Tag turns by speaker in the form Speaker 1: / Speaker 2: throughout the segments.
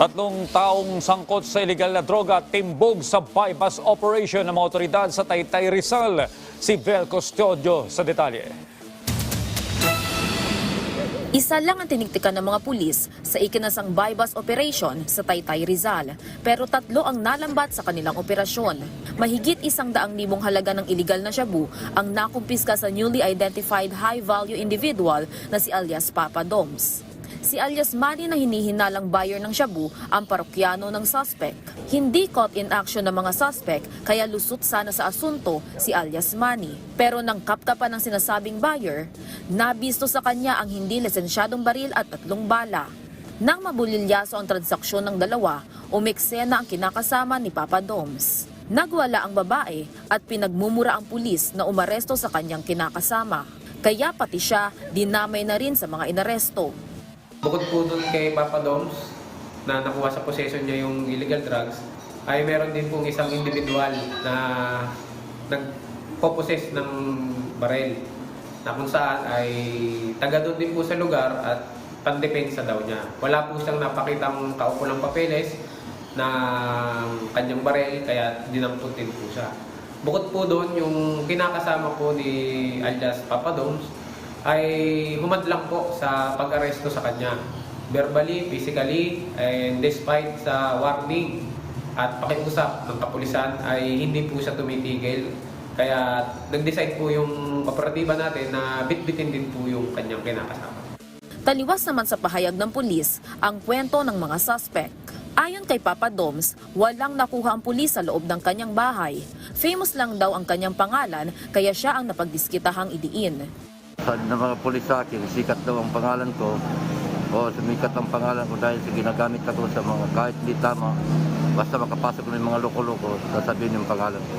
Speaker 1: Tatlong taong sangkot sa illegal na droga timbog sa bypass operation ng mga otoridad sa Taytay Rizal. Si Vel Custodio sa detalye.
Speaker 2: Isa lang ang tiniktikan ng mga pulis sa ikinasang bypass operation sa Taytay Rizal. Pero tatlo ang nalambat sa kanilang operasyon. Mahigit isang daang libong halaga ng iligal na shabu ang nakumpiska sa newly identified high-value individual na si alias Papa Doms. Si alias Manny na hinihinalang buyer ng shabu ang parokyano ng suspect. Hindi caught in action ng mga suspect kaya lusot sana sa asunto si alias Manny. Pero nang kapkapan ng sinasabing buyer, nabisto sa kanya ang hindi lisensyadong baril at tatlong bala. Nang mabulilyaso ang transaksyon ng dalawa, umeksena ang kinakasama ni Papa Doms. Nagwala ang babae at pinagmumura ang pulis na umaresto sa kanyang kinakasama. Kaya pati siya dinamay na rin sa mga inaresto.
Speaker 3: Bukod po dun kay Papa Doms na nakuha sa possession niya yung illegal drugs, ay meron din pong isang individual na nagpo-possess ng barel na kung saan ay taga doon din po sa lugar at pandepensa daw niya. Wala po siyang napakitang kaukulang papeles na kanyang barel kaya dinamputin po siya. Bukod po doon, yung kinakasama po ni alias Papa Doms ay humadlang po sa pag-aresto sa kanya. Verbally, physically, and despite sa warning at pakiusap ng kapulisan ay hindi po siya tumitigil. Kaya nag-decide po yung operatiba natin na bitbitin din po yung kanyang kinakasama.
Speaker 2: Taliwas naman sa pahayag ng pulis ang kwento ng mga suspect. Ayon kay Papa Doms, walang nakuha ang pulis sa loob ng kanyang bahay. Famous lang daw ang kanyang pangalan kaya siya ang napagdiskitahang idiin.
Speaker 4: Sabi ng mga pulis sa akin, sikat daw ang pangalan ko. O sumikat ang pangalan ko dahil sa ginagamit ako sa mga kahit di tama. Basta makapasok ng mga loko-loko, sasabihin yung pangalan ko.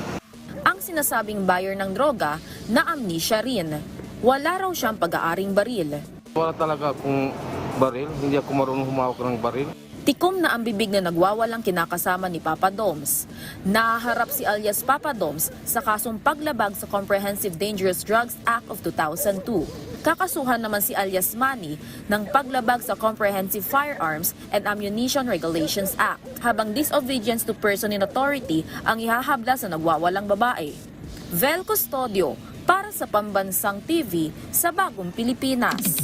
Speaker 2: Ang sinasabing buyer ng droga na amnesia rin. Wala raw siyang pag-aaring baril.
Speaker 5: Wala talaga akong baril. Hindi ako marunong humawak ng baril.
Speaker 2: Tikom na ang bibig na nagwawalang kinakasama ni Papa Doms. Nahaharap si alias Papa Doms sa kasong paglabag sa Comprehensive Dangerous Drugs Act of 2002. Kakasuhan naman si alias Manny ng paglabag sa Comprehensive Firearms and Ammunition Regulations Act, habang disobedience to person in authority ang ihahabla sa nagwawalang babae. Vel Custodio para sa Pambansang TV sa Bagong Pilipinas.